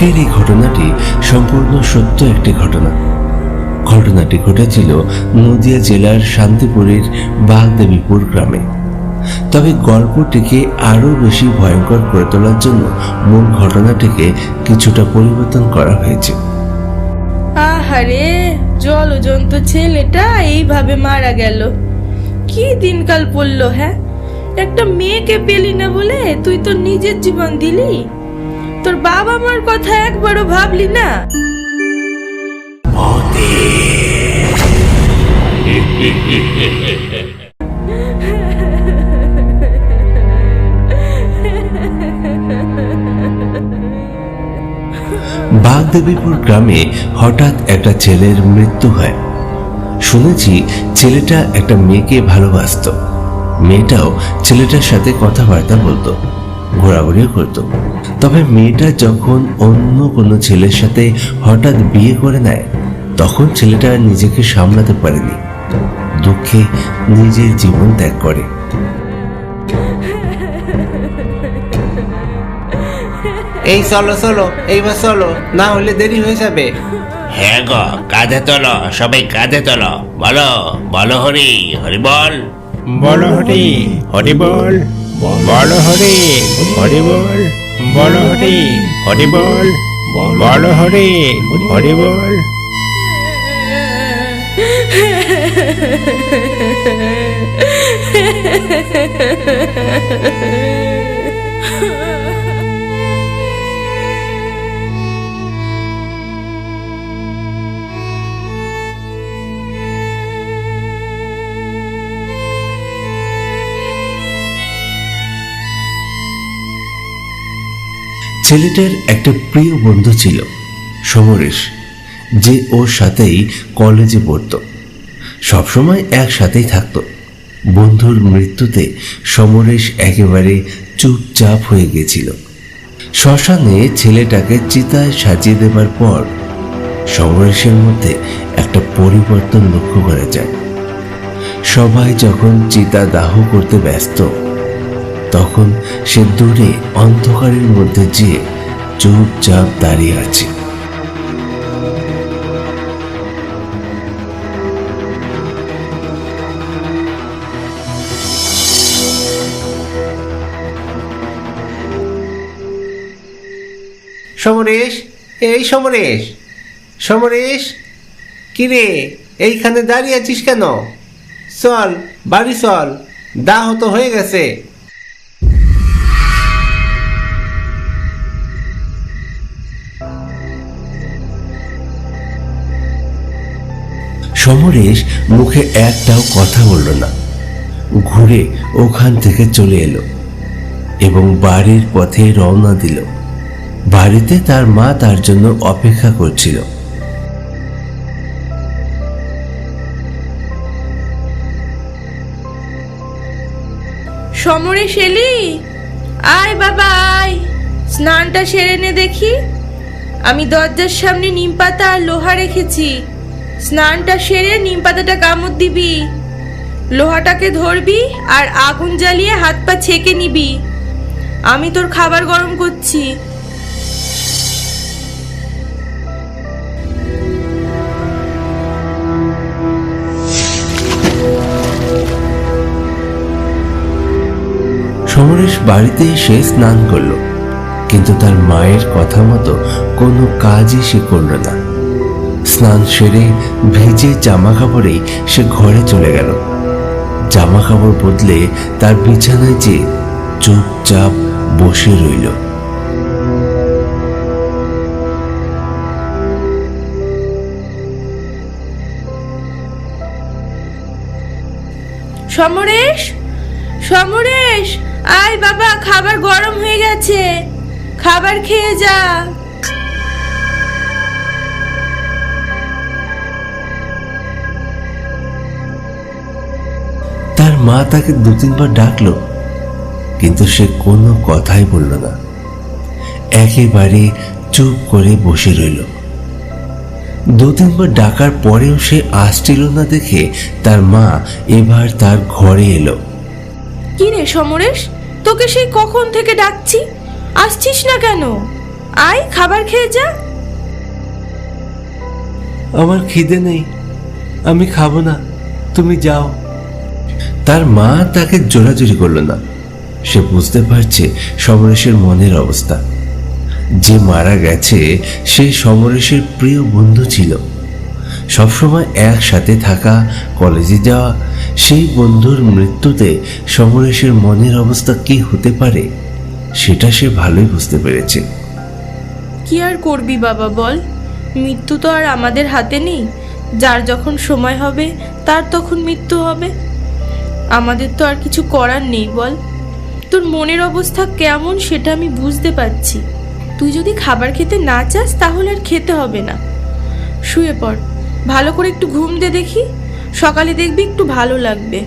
আজকের এই ঘটনাটি সম্পূর্ণ সত্য একটি ঘটনা। ঘটনাটি ঘটেছিল নদিয়া জেলার শান্তিপুরের বাগদেবীপুর গ্রামে। তবে গল্পটিকে আরও বেশি ভয়ঙ্কর করে তোলার জন্য মূল ঘটনাটিকে কিছুটা পরিবর্তন করা হয়েছে। আহারে, জলজন্ত ছেলেটা এইভাবে মারা গেল। কি দিনকাল পড়ল হ্যাঁ? একটা মেয়েকে পেলি না বলে তুই তো নিজের জীবন দিলি? তোর বাবা মার কথা একবারও ভাবলি না? বাগদেবীপুর গ্রামে হঠাৎ একটা ছেলের মৃত্যু হয়। শুনেছি ছেলেটা একটা মেয়েকে ভালোবাসতো। মেয়েটাও ছেলেটার সাথে কথাবার্তা বলতো। ঘোরাঘুরিও করতো। তবে মেয়েটা যখন অন্য কোনো ছেলের সাথে হঠাৎ বিয়ে করে নেয় তখন ছেলেটা নিজেকে সামলাতে পারেনি। দুঃখে নিজের জীবন ত্যাগ করে। এই চলো চলো এইবার চলো না হলে দেরি হয়ে যাবে। হ্যাঁ গো কাঁধে তোলো সবাই কাঁধে তোলো। বলো বলো হরি হরি বল। বল হরি হরি বল। বল হরে হরি বল বল হরি হরি বল বল হরি হরি বল ছেলেটার একটা প্রিয় বন্ধু ছিল, সমরেশ, যে ওর সাথেই কলেজে পড়তো। সবসময় একসাথেই থাকতো। বন্ধুর মৃত্যুতে সমরেশ একেবারে চুপচাপ হয়ে গেছিল। শ্মশানে ছেলেটাকে চিতায় সাজিয়ে দেবার পর সমরেশের মধ্যে একটা পরিবর্তন লক্ষ্য করা যায়। সবাই যখন চিতা দাহ করতে ব্যস্ত তখন সে দূরে অন্ধকারের মধ্যে যে চুপচাপ দাঁড়িয়ে আছে। সমরেশ, এই সমরেশ সমরেশ, কিরে, এইখানে দাঁড়িয়ে আছিস কেন? চল, বাড়ি চল, দাহ তো হয়ে গেছে। সমরেশ মুখে একটাও কথা বলল না। ঘুরে ওখান থেকে চলে এলো এবং বাড়ির পথে রওনা দিল। বাড়িতে তার মা তার জন্য অপেক্ষা করছিল। সমরেশ এলি? আয় বাবা, আয়। স্নানটা সেরে নে দেখি। আমি দরজার সামনে নিম পাতা আর লোহা রেখেছি। স্নানটা সেরে নিম পাতাটা কামড় দিবি। লোহাটাকে ধরবি আর আগুন জ্বালিয়ে হাত পা ছেঁকে নিবি। আমি তোর খাবার গরম করছি। সমরেশ বাড়িতে এসে স্নান করল, কিন্তু তার মায়ের কথা মতো কোনো কাজই সে করল না। স্নান সেরে ভিজে জামা কাপড়ে সে ঘরে চলে গেল। জামা কাপড় বদলে তার বিছানায় যে চুপচাপ বসে রইল। সমরেশ সমরেশ, আয় বাবা, খাবার গরম হয়ে গেছে। খাবার খেয়ে যা। মা তাকে দু তিনবার ডাকলো কিন্তু সে কোনো কথাই বলল না। একেবারে চুপ করে বসে রইল। দু তিনবার ডাকার পরেও সে আসছিল না দেখে তার মা এবার তার ঘরে এলো। কি রে সমরেশ তোকে সেই কখন থেকে ডাকছি? আসছিস না কেন? আয় খাবার খেয়ে যা। আমার খিদে নেই আমি খাব না তুমি যাও। তার মা তাকে জোরাজুরি করল না। সে বুঝতে পারছে সমরেশের মনের অবস্থা। যে মারা গেছে, সে সমরেশের প্রিয় বন্ধু ছিল। সবসময় একসাথে থাকা, কলেজে যাওয়া, সেই বন্ধুর মৃত্যুতে সমরেশের মনের অবস্থা কি হতে পারে, সেটা সে ভালোই বুঝতে পেরেছে। কি আর করবি বাবা, বল। মৃত্যু তো আর আমাদের হাতে নেই। যার যখন সময় হবে, তার তখন মৃত্যু হবে। আমাদের তো আর কিছু করার নেই, বল। তোর মনের অবস্থা কেমন সেটা আমি বুঝতে পারছি। তুই যদি খাবার খেতে না চাস, তাহলে আর খেতে হবে না। শুয়ে পড়। ভালো করে একটু ঘুম দে দেখি। সকালে দেখবি একটু ভালো লাগবে।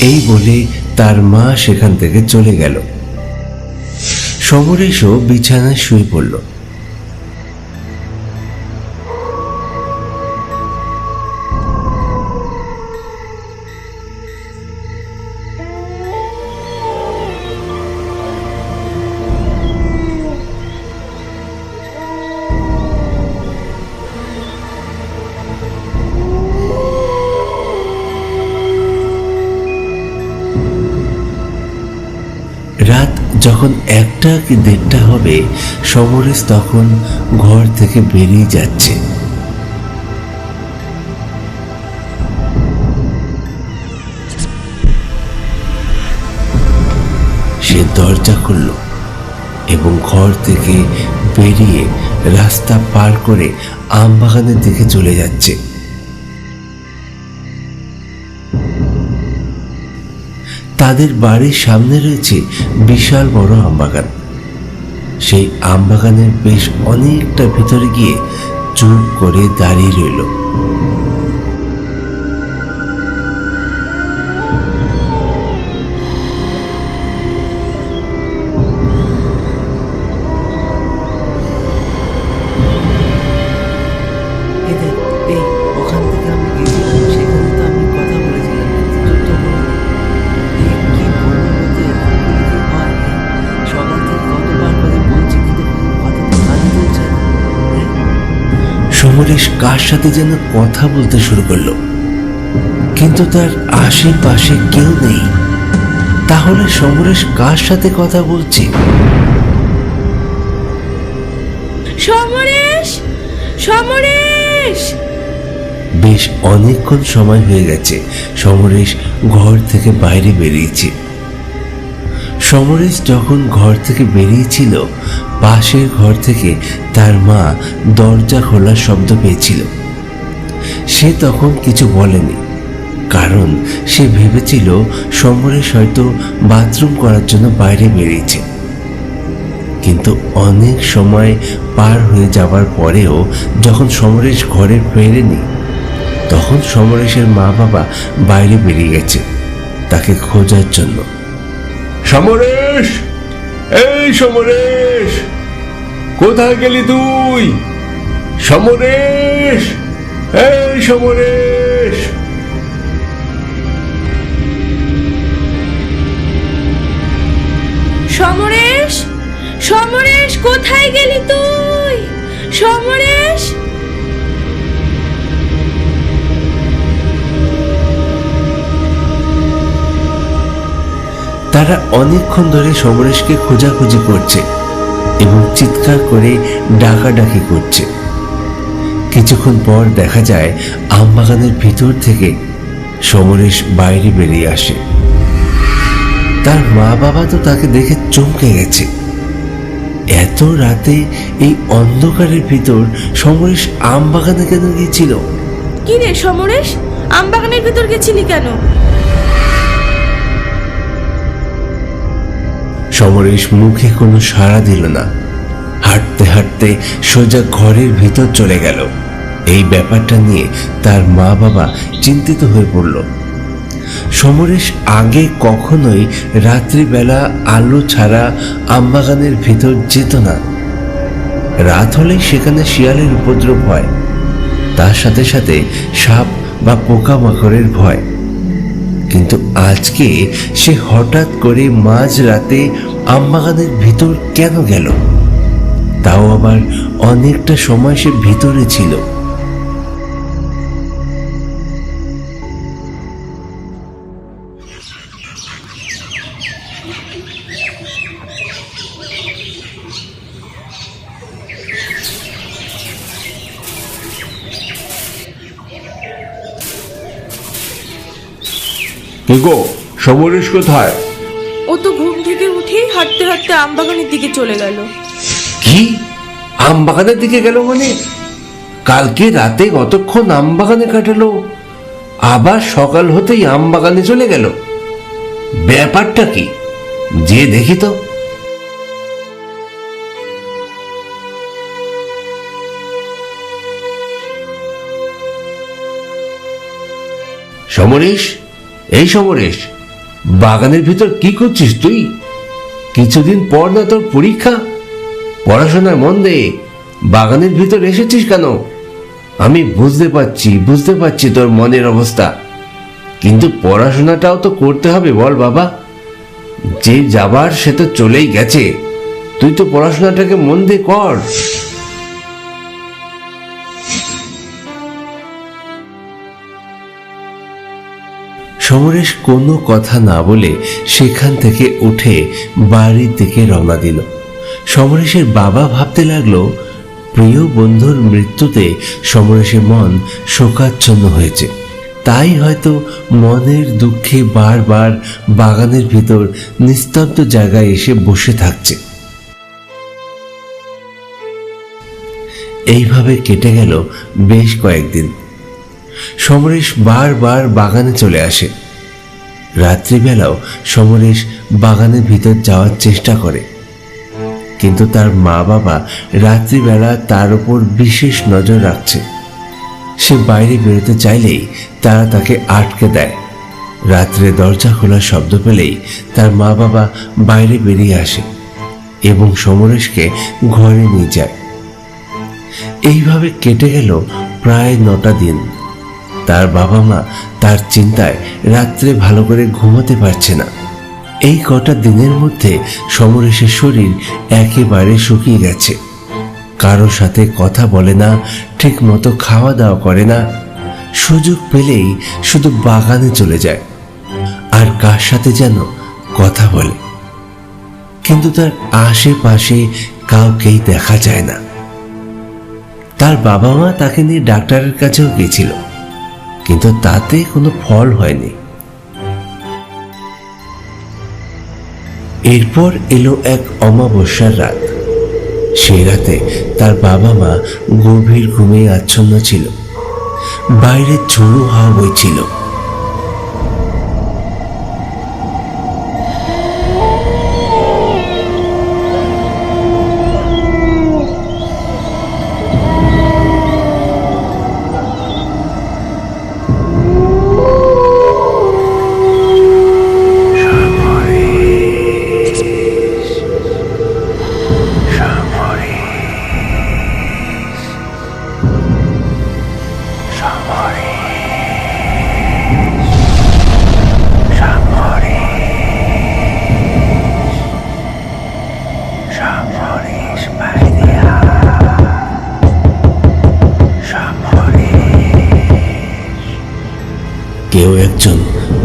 এই বলে তার মা সেখান থেকে চলে গেল। সমরেশও বিছানায় শুয়ে পড়ল। যখন একটা কি দেড়টা হবে, সমরেশ তখন ঘর থেকে বেরিয়ে যাচ্ছে। সে দরজা খুলল এবং ঘর থেকে বেরিয়ে রাস্তা পার করে আমবাগানের দিকে চলে যাচ্ছে। তাদের বাড়ির সামনে রয়েছে বিশাল বড় আমবাগান। সেই আমবাগানের বেশ অনেকটা ভিতরে গিয়ে চুপ করে দাঁড়িয়ে রইল। কার সাথে যেন কথা বলতে শুরু করল। কিন্তু তার আশেপাশে কেউ নেই। তাহলে সমরেশ কার সাথে কথা বলছে? সমরেশ! সমরেশ! বেশ অনেকক্ষণ সময় হয়ে গেছে। সমরেশ ঘর থেকে বাইরে বেরিয়েছে। সমরেশ যখন ঘর থেকে বেরিয়েছিল পাশের ঘর থেকে তার মা দরজা খোলার শব্দ পেয়েছিল। সে তখন কিছু বলেনি, কারণ সে ভেবেছিল সমরেশ হয়তো বাথরুম করার জন্য বাইরে বেরিয়েছে। কিন্তু অনেক সময় পার হয়ে যাবার পরেও যখন সমরেশ ঘরে ফেরেনি, তখন সমরেশের মা বাবা বাইরে বেরিয়ে গেছে তাকে খোঁজার জন্য। সমরেশ! এই সমরেশ কোথায় গেলি তুই? সমরেশ এই সমরেশ। সমরেশ সমরেশ কোথায় গেলি তুই? সমরেশ তারা অনেকক্ষণ ধরে সমরেশকে খোঁজাখুঁজি করছে এবং চিৎকার করে ডাকাডাকি করছে। কিছুক্ষণ পর দেখা যায় আমবাগানের ভিতর থেকে সমরেশ বাইরে বেরিয়ে আসে। তার মা বাবা তো তাকে দেখে চমকে গেছে। এত রাতে এই অন্ধকারের ভিতর সমরেশ আমবাগানে কেন গিয়েছিল? কি রে সমরেশ? আমবাগানের ভিতর গেছিলি কেন? সমরেশ মুখে কোনো সাড়া দিল না। হাঁটতে হাঁটতে সোজা ঘরের ভিতর চলে গেল। এই ব্যাপারটা নিয়ে তার মা বাবা চিন্তিত হয়ে পড়ল। সমরেশ আগে কখনোই রাত্রিবেলা আলো ছাড়া আমবাগানের ভিতর যেত না। রাত হলেই সেখানে শিয়ালের উপদ্রব হয়। তার সাথে সাথে সাপ বা পোকামাকড়ের ভয়। কিন্তু আজকে সে হঠাৎ করে মাঝ রাতে আমবাগানের ভিতর কেন গেল? তাও আবার অনেকটা সময় সে ভিতরে ছিল। কি গো সমরেশ কোথায়? ও তো ঘুম থেকে উঠেই হাঁটতে হাঁটতে আমবাগানের দিকে চলে গেল। কি? আম বাগানের দিকে গেল মানে? কালকে রাতে কতক্ষণ আম বাগানে কাটালো? আবার সকাল হতেই আম বাগানে চলে গেল? ব্যাপারটা কি? যে দেখি তো। সমরেশ? এই সমরেশ, বাগানের ভিতর কি করছিস তুই? কিছুদিন পর না তোর পরীক্ষা? পড়াশোনার মন দে বাগানের ভিতর এসেছিস কেন? আমি বুঝতে পারছি বুঝতে পারছি তোর মনের অবস্থা। কিন্তু পড়াশোনাটাও তো করতে হবে বল বাবা। যে যাবার সে তো চলেই গেছে। তুই তো পড়াশোনাটাকে মন দিয়ে কর। সমরেশ কোনো কথা না বলে সেখান থেকে উঠে বাড়ির দিকে রওনা দিল। সমরেশের বাবা ভাবতে লাগল, প্রিয় বন্ধুর মৃত্যুতে সমরেশের মন শোকাচ্ছন্ন হয়েছে। তাই হয়তো মনের দুঃখে বারবার বাগানের ভিতর নিস্তব্ধ জায়গায় এসে বসে থাকছে। এইভাবে কেটে গেল বেশ কয়েকদিন। সমরেশ বারবার বাগানে চলে আসে। রাত্রিবেলাও সমরেশ বাগানের ভিতর যাওয়ার চেষ্টা করে। কিন্তু তার মা বাবা রাত্রিবেলা তার উপর বিশেষ নজর রাখছে। সে বাইরে বেরোতে চাইলেই তারা তাকে আটকে দেয়। রাত্রে দরজা খোলার শব্দ পেলেই তার মা বাবা বাইরে বেরিয়ে আসে এবং সমরেশকে ঘরে নিয়ে যায়। এইভাবে কেটে গেল প্রায় নটা দিন। তার বাবা মা তার চিন্তায় রাত্রে ভালো করে ঘুমাতে পারছে না। এই কটা দিনের মধ্যে সমরেশের শরীর একেবারে শুকিয়ে গেছে। কারও সাথে কথা বলে না, ঠিক মতো খাওয়া দাওয়া করে না। সুযোগ পেলেই শুধু বাগানে চলে যায়। আর কার সাথে যেন কথা বলে। কিন্তু তার আশেপাশে কাউকেই দেখা যায় না। তার বাবা মা তাকে নিয়ে ডাক্তারের কাছেও গেছিল কিন্তু তাতে কোনো ফল হয়নি। এরপর এলো এক অমাবস্যার রাত। সেই রাতে তার বাবা মা গভীর ঘুমে আচ্ছন্ন ছিল। বাইরে ঝোড়ো হাওয়া বইছিল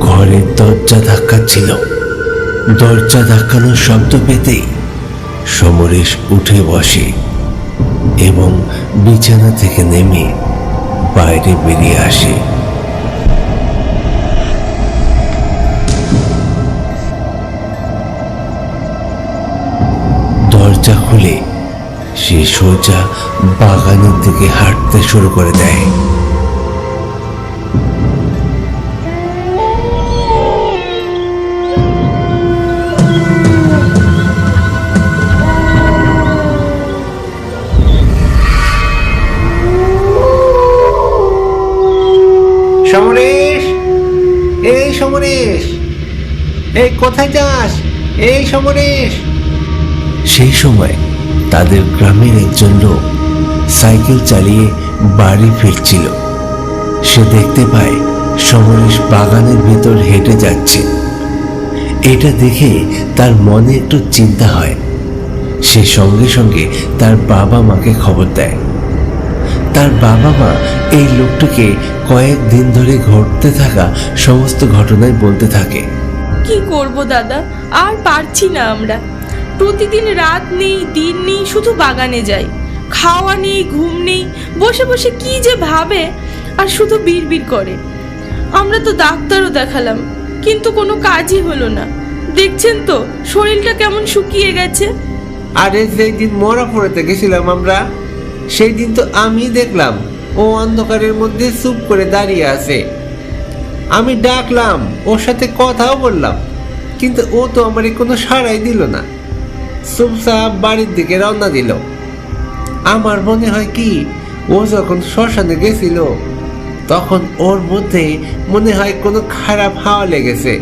ঘরের দরজা ধাক্কাচ্ছিল দরজা ধাক্কানোর শব্দ পেতেই সমরেশ উঠে বসে এবং বিছানা থেকে নেমে বাইরে বেরিয়ে আসে। দরজা খুলে সে সোজা বাগানের দিকে হাঁটতে শুরু করে দেয়। সমরেশ, এই সমরেশ, এই কোথায় যাস? এই সমরেশ। সেই সময় তাদের গ্রামের একজন লোক সাইকেল চালিয়ে বাড়ি ফিরছিল। সে দেখতে পায় সমরেশ বাগানের ভেতর হেঁটে যাচ্ছে। এটা দেখে তার মনে একটু চিন্তা হয়। সে সঙ্গে সঙ্গে তার বাবা মাকে খবর দেয়। তার বাবা মা এই লোকটিকে কয়েকদিন ধরে ঘটতে থাকা সমস্ত ঘটনায় বলতে থাকে। কি করব দাদা? আর পারছি না আমরা। প্রতিদিন রাত নেই দিন নেই শুধু বাগানে যাই। খাওয়া নেই ঘুম নেই বসে বসে কি যে ভাবে আর শুধু বিড়বিড় করে। আমরা তো ডাক্তারও দেখালাম কিন্তু কোনো কাজই হলো না। দেখছেন তো শরীরটা কেমন শুকিয়ে গেছে? আরে যেই দিন মরাপুরেতে গেছিলাম আমরা। সেই দিন তো আমি দেখলাম, ও অন্ধকারের মধ্যে চুপ করে দাঁড়িয়ে আছে। আমি ডাকলাম, ওর সাথে কথাও বললাম, কিন্তু ও তো আমার কোনো সাড়াই দিল না। চুপচাপ বাড়ির দিকে রওনা দিল। আমার মনে হয় কি, ও যখন শ্মশানে গেছিল, তখন ওর মধ্যে মনে হয় কোনো খারাপ হাওয়া লেগেছে।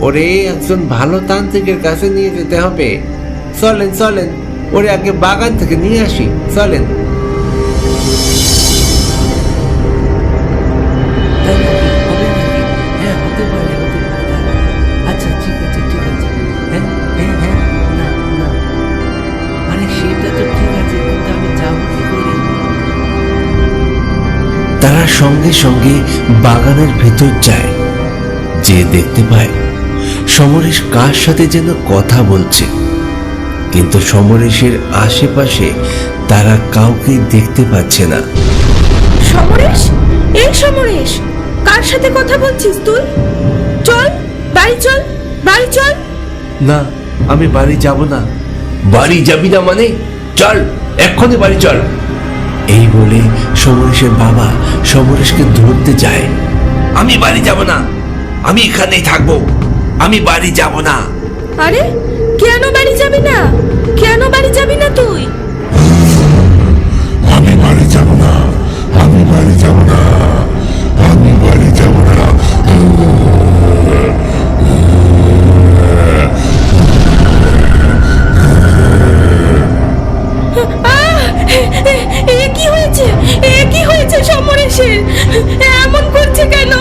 ওরে একজন ভালো তান্ত্রিকের কাছে নিয়ে যেতে হবে। চলেন চলেন ওরে আগে বাগান থেকে নিয়ে আসি, চলেন। তারা সঙ্গে সঙ্গে বাগানের ভেতর যায়। যে দেখতে পায়, সমরেশ কার সাথে যেন কথা বলছে। কিন্তু সমরেশের আশেপাশে তারা কাউকে দেখতে পাচ্ছে না। সমরেশ? এই সমরেশ কার সাথে কথা বলছিস তুই? চল বাড়ি চল বাড়ি চল। না আমি বাড়ি যাব না। বাড়ি যাবি না মানে? চল এক্ষুনি বাড়ি চল। এই বলে সমরেশের বাবা সমরেশকে ধরতে যায়। আমি বাড়ি যাব না। আমি এখানেই থাকব। আমি বাড়ি যাব না। আরে কেন বাড়ি যাবি না? কেন বাড়ি যাবি না তুই? আমি বাড়ি যাব না আমি বাড়ি যাব না আমি বাড়ি যাব না। কি হয়েছে? এ কি হয়েছে সমরেশের? এমন করছে কেন?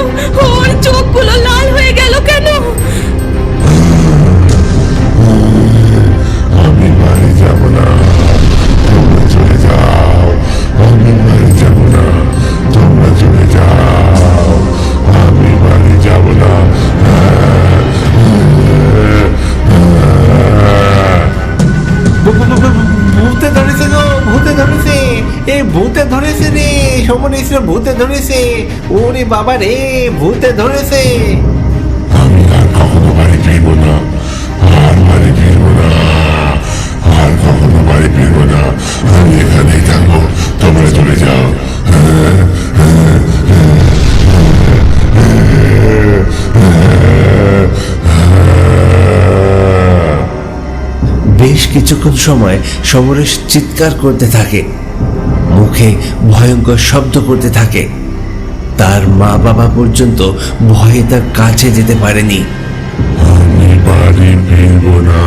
ওর চোখগুলো বাবা রে ভূতে ধরেছে। আমি আর কখনো বাড়ি ফিরব না আর বাড়ি ফিরব না আর কখনো বাড়ি ফিরব না। আমি এখানেই থাকব তোমরা চলে যাও। বেশ কিছুক্ষণ সময় সমরেশ চিৎকার করতে থাকে মুখে ভয়ঙ্কর শব্দ করতে থাকে। তার মা বাবা পর্যন্ত ভয়ে তার কাছে যেতে পারেনি। আমি বাড়ি ফিরব না।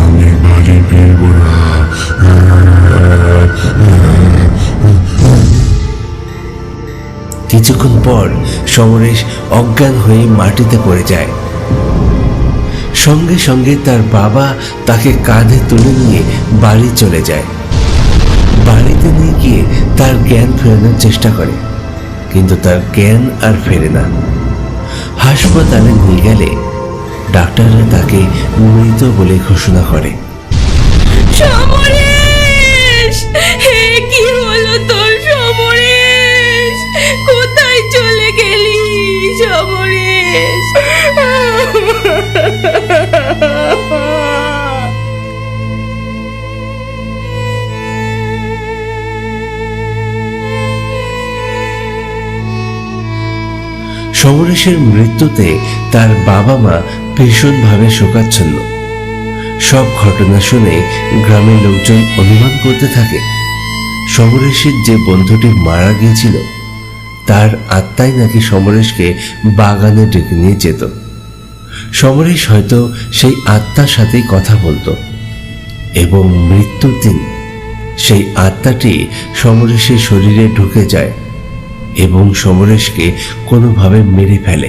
আমি বাড়ি ফিরব না। কিছুক্ষণ পর সমরেশ অজ্ঞান হয়ে মাটিতে পড়ে যায়। সঙ্গে সঙ্গে তার বাবা তাকে কাঁধে তুলে নিয়ে বাড়ি চলে যায়। বাড়িতে নিয়ে গিয়ে তার জ্ঞান ফেরানোর চেষ্টা করে, কিন্তু তার জ্ঞান আর ফেরে না। হাসপাতালে নিয়ে গেলে ডাক্তাররা তাকে মৃত বলে ঘোষণা করে। সমরেশের মৃত্যুতে তার বাবা মা ভীষণভাবে শোকাচ্ছন্ন। সব ঘটনা শুনে গ্রামের লোকজন অনুমান করতে থাকে। সমরেশের যে বন্ধুটি মারা গিয়েছিল, তার আত্মাই নাকি সমরেশকে বাগানে ডেকে নিয়ে যেত। সমরেশ হয়তো সেই আত্মার সাথেই কথা বলতো এবং মৃত্যুর দিন সেই আত্মাটি সমরেশের শরীরে ঢুকে যায়। এবং সমরেশকে কোনোভাবে মেরে ফেলে।